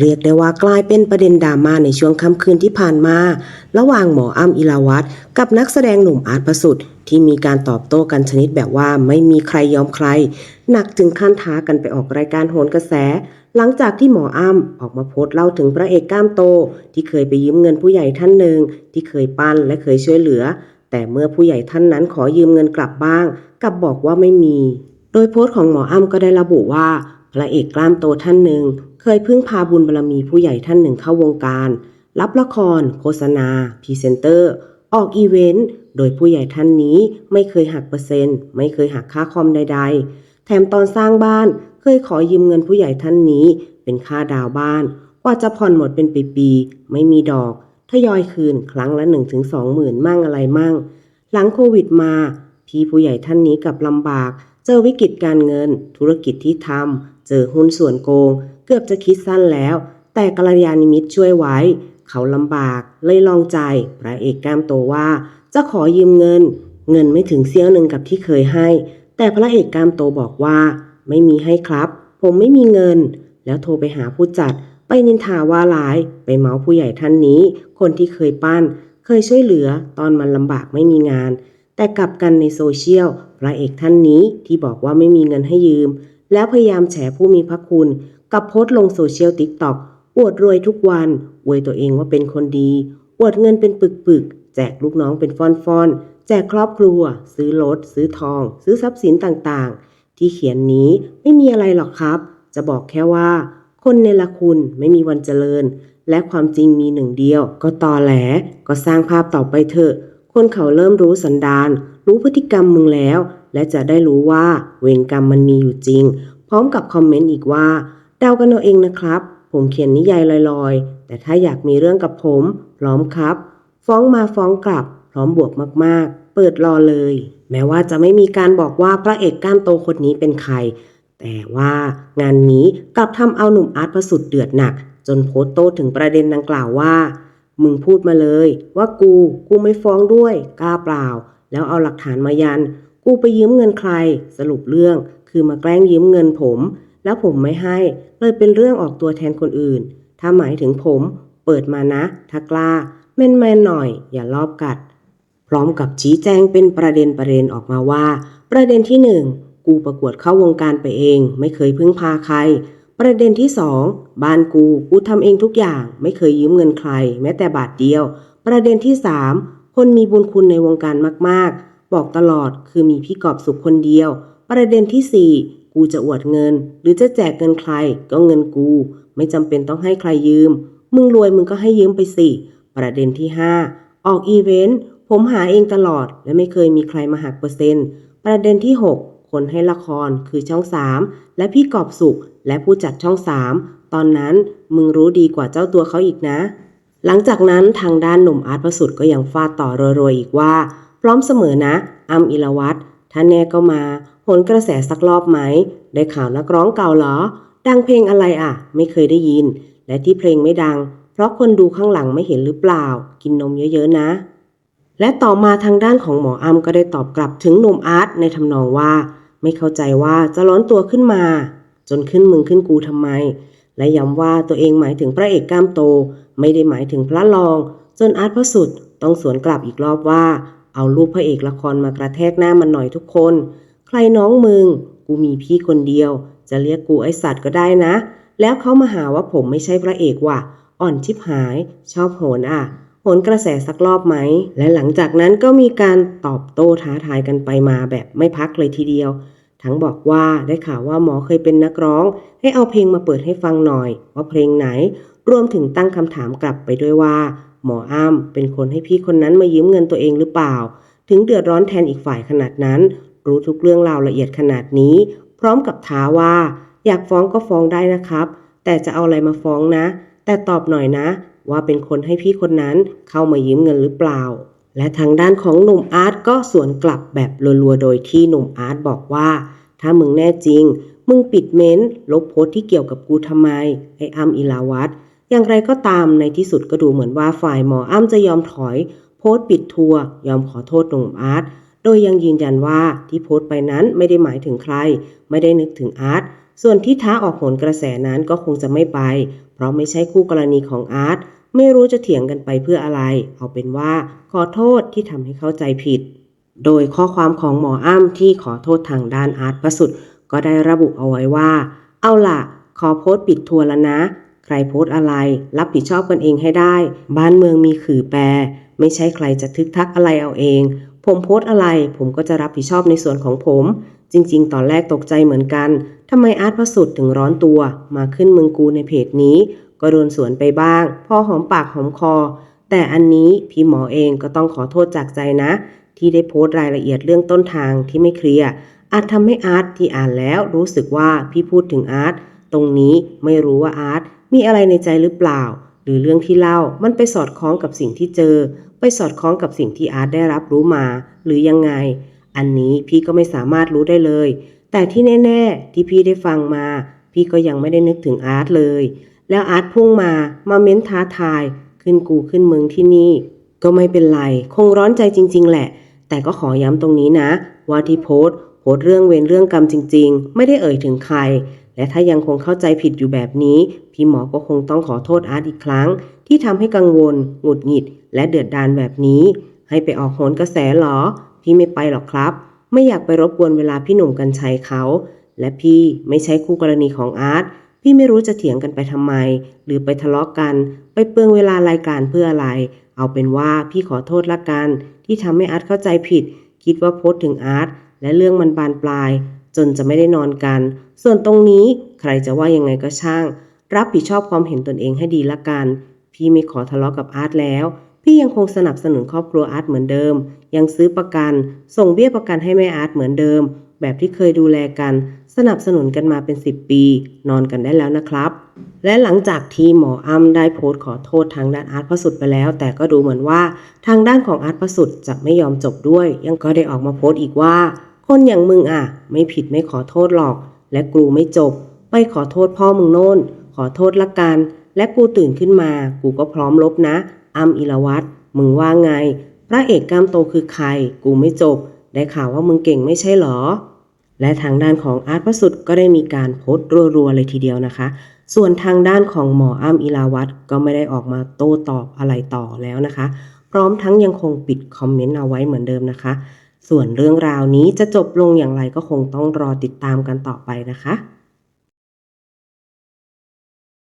เรียกได้ว่ากลายเป็นประเด็นดราม่าในช่วงค่ำคืนที่ผ่านมา ระหว่างหมออ้ำอิลาวัตกับนักแสดงหนุ่มอาร์ตประสุทธิ์ที่มีการตอบโต้กันชนิดแบบว่าไม่มีใครยอมใคร หนักถึงขั้นท้ากันไปออกรายการโหนกระแส หลังจากที่หมออ้ำออกมาโพสต์เล่าถึงพระเอกกล้ามโต ที่เคยไปยืมเงินผู้ใหญ่ท่านหนึ่งที่เคยปั้นและเคยช่วยเหลือ แต่เมื่อผู้ใหญ่ท่านนั้นขอยืมเงินกลับบ้างกลับบอกว่าไม่มี โดยโพสต์ของหมออ้ำก็ได้ระบุว่าพระเอกกล้ามโตท่านหนึ่ง เคยพึ่งพาบุญบารมีผู้ใหญ่ท่านหนึ่งเข้าวงการ รับละคร โฆษณาพรีเซนเตอร์ ออกอีเวนต์โดยผู้ใหญ่ท่านนี้ไม่เคยหักเปอร์เซ็นต์ ไม่เคยหักค่าคอมใดๆ แถมตอนสร้างบ้านเคยขอยืมเงินผู้ใหญ่ท่านนี้ เป็นค่าดาวบ้าน กว่าจะผ่อนหมดเป็นปีๆไม่มีดอกทยอยคืนครั้งละ1-2ถึงหมื่นมั่งอะไรมั่ง หลังโควิดมาพี่ผู้ใหญ่ท่านนี้กับลำบาก เจอวิกฤตการเงิน ธุรกิจที่ทำเจอหุ้นส่วนโกง เกือบจะคิดสั้นแล้ว แต่กัลยาณมิตรช่วยไว้ เขาลำบากเลยลองใจพระเอกกล้ามโตว่า จะขอยืมเงิน เงินไม่ถึงเสี้ยวหนึ่งกับที่เคยให้ แต่พระเอกกล้ามโตบอกว่า ไม่มีให้ครับ ผมไม่มีเงิน แล้วโทรไปหาผู้จัด ไปนินทาว่าร้ายไปเมาผู้ใหญ่ท่านนี้ คนที่เคยปั้น เคยช่วยเหลือตอนมันลำบากไม่มีงาน แต่กลับกันในโซเชียลพระเอกท่านนี้ที่บอกว่าไม่มีเงินให้ยืมแล้วพยายามแฉผู้มีพระคุณ กับโพสต์ลงโซเชียลติ๊กต็อกอวดรวยทุกวันอวยตัวเองว่าเป็นคนดี อวดเงินเป็นปึกๆ แจกลูกน้องเป็นฟอนๆ แจกครอบครัว ซื้อรถซื้อทอง ซื้อทรัพย์สินต่างๆ ที่เขียนนี้ไม่มีอะไรหรอกครับ จะบอกแค่ว่า คนเนรคุณไม่มีวันเจริญ และความจริงมีหนึ่งเดียว ก็ตอแหลก็สร้างภาพต่อไปเถอะ คนเขาเริ่มรู้สันดาน รู้พฤติกรรมมึงแล้ว และจะได้รู้ว่าเวรกรรมมันมีอยู่จริง พร้อมกับคอมเมนต์อีกว่า เดากันเอาเองนะครับ ผมเขียนนิยายลอยๆ แต่ถ้าอยากมีเรื่องกับผมพร้อมครับ ฟ้องมาฟ้องกลับพร้อมบวกมากๆ เปิดรอเลย แม้ว่าจะไม่มีการบอกว่าพระเอกก้ามโตคนนี้เป็นใคร แต่ว่างานนี้กลับทำเอาหนุ่มอาร์ตประสุดเดือดหนัก จนโพสต์โต้ถึงประเด็นดังกล่าวว่า มึงพูดมาเลย ว่ากูกูไม่ฟ้องด้วยกล้าเปล่า แล้วเอาหลักฐานมายัน กูไปยืมเงินใคร สรุปเรื่องคือมาแกล้งยืมเงินผม แล้วผมไม่ให้เลยเป็นเรื่องออกตัวแทนคนอื่น ถ้าหมายถึงผมเปิดมานะถ้ากล้าแม่นๆหน่อย อย่ารอบกัด พร้อมกับชี้แจงเป็นประเด็นประเด็นออกมาว่า ประเด็นที่หนึ่งกูประกวดเข้าวงการไปเอง ไม่เคยพึ่งพาใคร ประเด็นที่สองบ้านกูกูทำเองทุกอย่าง ไม่เคยยืมเงินใคร แม้แต่บาทเดียว ประเด็นที่สามคนมีบุญคุณในวงการมากๆ บอกตลอดคือมีพี่กอบสุขคนเดียว ประเด็นที่สี่ กูจะอวดเงิน หรือจะแจกเงินใครก็เงินกู ไม่จำเป็นต้องให้ใครยืม มึงรวยมึงก็ให้ยืมไปสิ ประเด็นที่ห้าออกอีเวนต์ผมหาเองตลอด และไม่เคยมีใครมาหักเปอร์เซ็นต์ ประเด็นที่ 6 คนให้ละครคือช่อง 3 และพี่กอบสุข และผู้จัดช่อง 3 ตอนนั้นมึงรู้ดีกว่าเจ้าตัวเขาอีกนะ หลังจากนั้นทางด้านหนุ่มอาร์ตประสุทธิ์ก็ยังฟาดต่อรัวๆอีกว่า พร้อมเสมอนะอัมอิลวัตถ้าแน่ก็มา หนกระแสสักรอบไหม ได้ข่าวนักร้องเก่าเหรอ ดังเพลงอะไรอะ ไม่เคยได้ยิน และที่เพลงไม่ดัง เพราะคนดูข้างหลังไม่เห็นหรือเปล่า กินนมเยอะๆนะ และต่อมาทางด้านของหมออ้ำก็ได้ตอบกลับถึงหนุ่มอาร์ตในทำนองว่า ไม่เข้าใจว่าจะร้อนตัวขึ้นมา จนขึ้นมึงขึ้นกูทำไม และย้ำว่าตัวเองหมายถึงพระเอกกล้ามโต ไม่ได้หมายถึงพระรอง จนอาร์ตพระสุดต้องสวนกลับอีกรอบว่า เอารูปพระเอกละครมากระแทกหน้ามันหน่อยทุกคน รน้องมึง กูมีพี่คนเดียว จะเรียกกูไอสัตว์ก็ได้นะ แล้วเขามาหาว่าผมไม่ใช่พระเอกว่ะ อ่อนชิบหาย ชอบโหนอะโหนกระแสสักรอบไหม และหลังจากนั้นก็มีการตอบโต้ท้าทายกันไปมาแบบไม่พักเลยทีเดียว ทั้งบอกว่าได้ข่าวว่าหมอเคยเป็นนักร้อง ให้เอาเพลงมาเปิดให้ฟังหน่อย ว่าเพลงไหน รวมถึงตั้งคำถามกลับไปด้วยว่า หมออ้ำเป็นคนให้พี่คนนั้นมายืมเงินตัวเองหรือเปล่า ถึงเดือดร้อนแทนอีกฝ่ายขนาดนั้น รู้ทุกเรื่องราวละเอียดขนาดนี้ พร้อมกับท้าว่า อยากฟ้องก็ฟ้องได้นะครับ แต่จะเอาอะไรมาฟ้องนะ แต่ตอบหน่อยนะ ว่าเป็นคนให้พี่คนนั้นเข้ามายืมเงินหรือเปล่า และทางด้านของหนุ่มอาร์ตก็สวนกลับแบบรัวๆโดยที่หนุ่มอาร์ตบอกว่า ถ้ามึงแน่จริง มึงปิดเม้นต์ลบโพสต์ที่เกี่ยวกับกูทำไมไอ้อ้ำอิลาวัตอย่างไรก็ตามในที่สุดก็ดูเหมือนว่าฝ่ายหมออ้ำจะยอมถอย โพสต์ปิดทัวร์ยอมขอโทษหนุ่มอาร์ต โดยยังยืนยันว่าที่โพสต์ไปนั้นไม่ได้หมายถึงใคร ไม่ได้นึกถึงอาร์ต ส่วนที่ท้าออกโหนกระแสนั้นก็คงจะไม่ไป เพราะไม่ใช่คู่กรณีของอาร์ต ไม่รู้จะเถียงกันไปเพื่ออะไร เอาเป็นว่าขอโทษที่ทำให้เข้าใจผิด โดยข้อความของหมออ้ำที่ขอโทษทางด้านอาร์ตประสุทธ์ก็ได้ระบุเอาไว้ว่า เอาล่ะ ขอโพสต์ปิดทัวร์แล้วนะ ใครโพสต์อะไร รับผิดชอบกันเองให้ได้ บ้านเมืองมีขื่อแปร ไม่ใช่ใครจะทึกทักอะไรเอาเอง ผมโพสอะไร ผมก็จะรับผิดชอบในส่วนของผม จริง ๆ ตอนแรกตกใจเหมือนกันทำไมอาร์ตประสุทธิ์ถึงร้อนตัว มาขึ้นมึงกูในเพจนี้ ก็โดนสวนไปบ้าง พอหอมปากหอมคอ แต่อันนี้พี่หมอเองก็ต้องขอโทษจากใจนะ ที่ได้โพสต์รายละเอียดเรื่องต้นทางที่ไม่เคลียร์อาจทำให้อาร์ตที่อ่านแล้วรู้สึกว่าพี่พูดถึงอาร์ตตรงนี้ไม่รู้ว่าอาร์ตมีอะไรในใจหรือเปล่า หรือเรื่องที่เล่ามันไปสอดคล้องกับสิ่งที่เจอ ไปสอดคล้องกับสิ่งที่อาร์ตได้รับรู้มา หรือยังไง อันนี้พี่ก็ไม่สามารถรู้ได้เลย แต่ที่แน่ ๆ ที่พี่ได้ฟังมา พี่ก็ยังไม่ได้นึกถึงอาร์ตเลย แล้วอาร์ตพุ่งมามาเม้นท้าทาย ขึ้นกูขึ้นมึงที่นี่ ก็ไม่เป็นไร คงร้อนใจจริง ๆ แหละ แต่ก็ขอย้ำตรงนี้นะ ว่าที่โพส์โพสเรื่องเวรเรื่องกรรมจริง ๆ ไม่ได้เอ่ยถึงใคร และถ้ายังคงเข้าใจผิดอยู่แบบนี้ พี่หมอก็คงต้องขอโทษอาร์ตอีกครั้ง ที่ทำให้กังวล หงุดหงิด และเดือดดานแบบนี้ ให้ไปออกโหนกระแสหรอ พี่ไม่ไปหรอกครับ ไม่อยากไปรบกวนเวลาพี่หนุ่มกัญชัยเขา และพี่ไม่ใช่คู่กรณีของอาร์ตพี่ไม่รู้จะเถียงกันไปทำไม หรือไปทะเลาะกัน ไปเปลืองเวลารายการเพื่ออะไร เอาเป็นว่าพี่ขอโทษละกัน ที่ทำให้อาร์ตเข้าใจผิด คิดว่าโพสถึงอาร์ตและเรื่องมันบานปลาย จนจะไม่ได้นอนกัน ส่วนตรงนี้ใครจะว่ายังไงก็ช่าง รับผิดชอบความเห็นตนเองให้ดีละกัน พี่ไม่ขอทะเลาะกับอาร์ตแล้ว พี่ยังคงสนับสนุนครอบครัวอาร์ตเหมือนเดิม ยังซื้อประกัน ส่งเบี้ยประกันให้แม่อาร์ตเหมือนเดิม แบบที่เคยดูแลกัน สนับสนุนกันมาเป็น 10 ปี นอนกันได้แล้วนะครับ และหลังจากที่หมออ้ำได้โพสต์ขอโทษทางด้านอาร์ตพระสุดไปแล้ว แต่ก็ดูเหมือนว่าทางด้านของอาร์ตพระสุดจะไม่ยอมจบด้วย ยังก็ได้ออกมาโพสต์อีกว่า คนอย่างมึงอะ ไม่ผิดไม่ขอโทษหรอก และกูไม่จบ ไปขอโทษพ่อมึงโน่น ขอโทษละกัน และกูตื่นขึ้นมา กูก็พร้อมลบนะ อ้ำอิรวัตรมึงว่าไง พระเอกกล้ามโตคือใคร กูไม่จบ ได้ข่าวว่ามึงเก่งไม่ใช่หรอ และทางด้านของอาร์ตพระสุดก็ได้มีการโพสต์รัวๆเลยทีเดียวนะคะ ส่วนทางด้านของหมออ้ำอิลาวัตรก็ไม่ได้ออกมาโต้ตอบอะไรต่อแล้วนะคะ พร้อมทั้งยังคงปิดคอมเมนต์เอาไว้เหมือนเดิมนะคะ ส่วนเรื่องราวนี้จะจบลงอย่างไรก็คงต้องรอติดตามกันต่อไปนะคะ